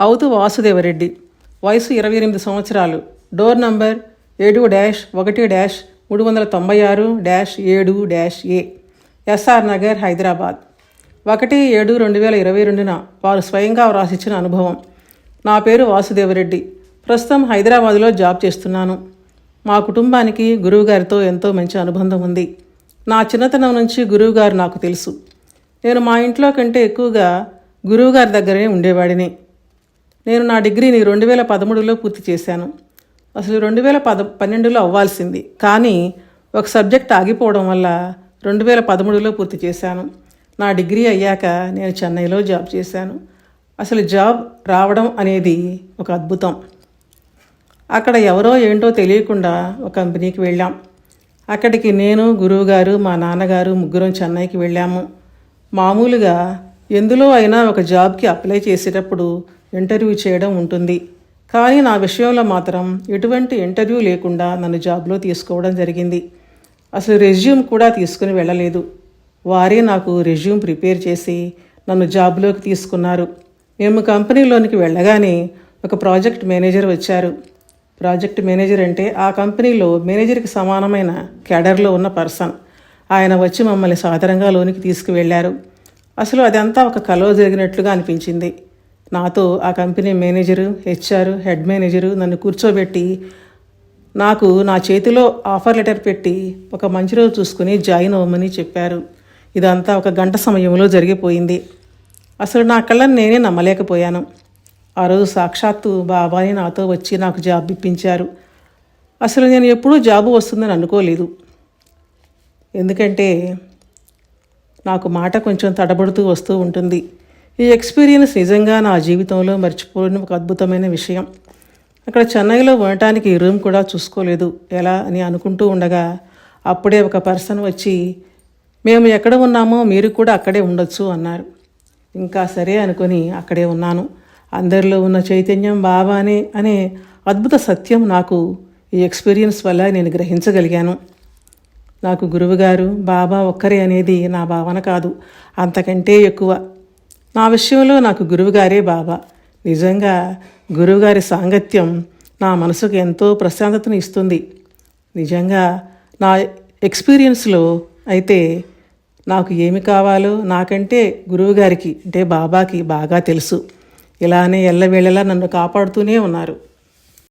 అవుతు వాసుదేవరెడ్డి. వయసు ఇరవై ఎనిమిది సంవత్సరాలు. డోర్ నంబర్ ఏడు డాష్ ఒకటి డాష్ మూడు వందల తొంభై ఆరు డాష్ ఏడు dash A. S R Nagar Hyderabad. ఒకటి ఏడు రెండు వేల ఇరవై రెండున వారు స్వయంగా వ్రాసిచ్చిన అనుభవం. నా పేరు వాసుదేవరెడ్డి. ప్రస్తుతం హైదరాబాదులో జాబ్ చేస్తున్నాను. మా కుటుంబానికి గురువుగారితో ఎంతో మంచి అనుబంధం ఉంది. నా చిన్నతనం నుంచి గురువుగారు నాకు తెలుసు. నేను మా ఇంట్లో కంటే ఎక్కువగా గురువుగారి దగ్గరే ఉండేవాడిని. నేను నా డిగ్రీని రెండు వేల పదమూడులో పూర్తి చేశాను. అసలు రెండు వేల పద పన్నెండులో అవ్వాల్సింది. కానీ ఒక సబ్జెక్ట్ ఆగిపోవడం వల్ల రెండు వేల పదమూడులో పూర్తి చేశాను. నా డిగ్రీ అయ్యాక నేను చెన్నైలో జాబ్ చేశాను. అసలు జాబ్ రావడం అనేది ఒక అద్భుతం. అక్కడ ఎవరో ఏంటో తెలియకుండా ఒక కంపెనీకి వెళ్ళాం. అక్కడికి నేను గురువుగారు మా నాన్నగారు ముగ్గురం చెన్నైకి వెళ్ళాము. మామూలుగా ఎందులో అయినా ఒక జాబ్కి అప్లై చేసేటప్పుడు ఇంటర్వ్యూ చేయడం ఉంటుంది. కానీ నా విషయంలో మాత్రం ఎటువంటి ఇంటర్వ్యూ లేకుండా నన్ను జాబ్లో తీసుకోవడం జరిగింది. అసలు రెజ్యూమ్ కూడా తీసుకుని వెళ్ళలేదు. వారే నాకు రెజ్యూమ్ ప్రిపేర్ చేసి నన్ను జాబ్లోకి తీసుకున్నారు. మేము కంపెనీలోనికి వెళ్ళగానే ఒక ప్రాజెక్ట్ మేనేజర్ వచ్చారు. ప్రాజెక్ట్ మేనేజర్ అంటే ఆ కంపెనీలో మేనేజర్కి సమానమైన క్యాడర్లో ఉన్న పర్సన్. ఆయన వచ్చి మమ్మల్ని సాధారణంగా లోనికి తీసుకువెళ్ళారు. అసలు అదంతా ఒక కలో జరిగినట్లుగా అనిపించింది. నాతో ఆ company manager HR head manager నన్ను కూర్చోబెట్టి నాకు నా చేతిలో ఆఫర్ లెటర్ పెట్టి ఒక మంచి రోజు చూసుకుని జాయిన్ అవ్వమని చెప్పారు. ఇదంతా ఒక గంట సమయంలో జరిగిపోయింది. అసలు నా కళ్ళని నేనే నమ్మలేకపోయాను. ఆ రోజు సాక్షాత్తు బాబాయ్ నాతో వచ్చి నాకు జాబ్ ఇప్పించారు. అసలు నేను ఎప్పుడూ జాబు వస్తుందని అనుకోలేదు. ఎందుకంటే నాకు మాట కొంచెం తడబడుతూ వస్తూ ఉంటుంది. ఈ ఎక్స్పీరియన్స్ నిజంగా నా జీవితంలో మర్చిపోలేని ఒక అద్భుతమైన విషయం. అక్కడ చెన్నైలో ఉండటానికి రూమ్ కూడా చూసుకోలేదు. ఎలా అని అనుకుంటూ ఉండగా అప్పుడే ఒక పర్సన్ వచ్చి మేము ఎక్కడ ఉన్నామో మీరు కూడా అక్కడే ఉండొచ్చు అన్నారు. ఇంకా సరే అనుకొని అక్కడే ఉన్నాను. అందరిలో ఉన్న చైతన్యం బాబానే అనే అద్భుత సత్యం నాకు ఈ ఎక్స్పీరియన్స్ వల్ల నేను గ్రహించగలిగాను. నాకు గురువుగారు బాబా ఒక్కరే అనేది నా భావన కాదు. అంతకంటే ఎక్కువ. నా విషయంలో నాకు గురువుగారే బాబా. నిజంగా గురువుగారి సాంగత్యం నా మనసుకు ఎంతో ప్రశాంతతను ఇస్తుంది. నిజంగా నా ఎక్స్పీరియన్స్లో అయితే నాకు ఏమి కావాలో నాకంటే గురువుగారికి అంటే బాబాకి బాగా తెలుసు. ఇలానే ఎల్లవేళలా నన్ను కాపాడుతూనే ఉన్నారు.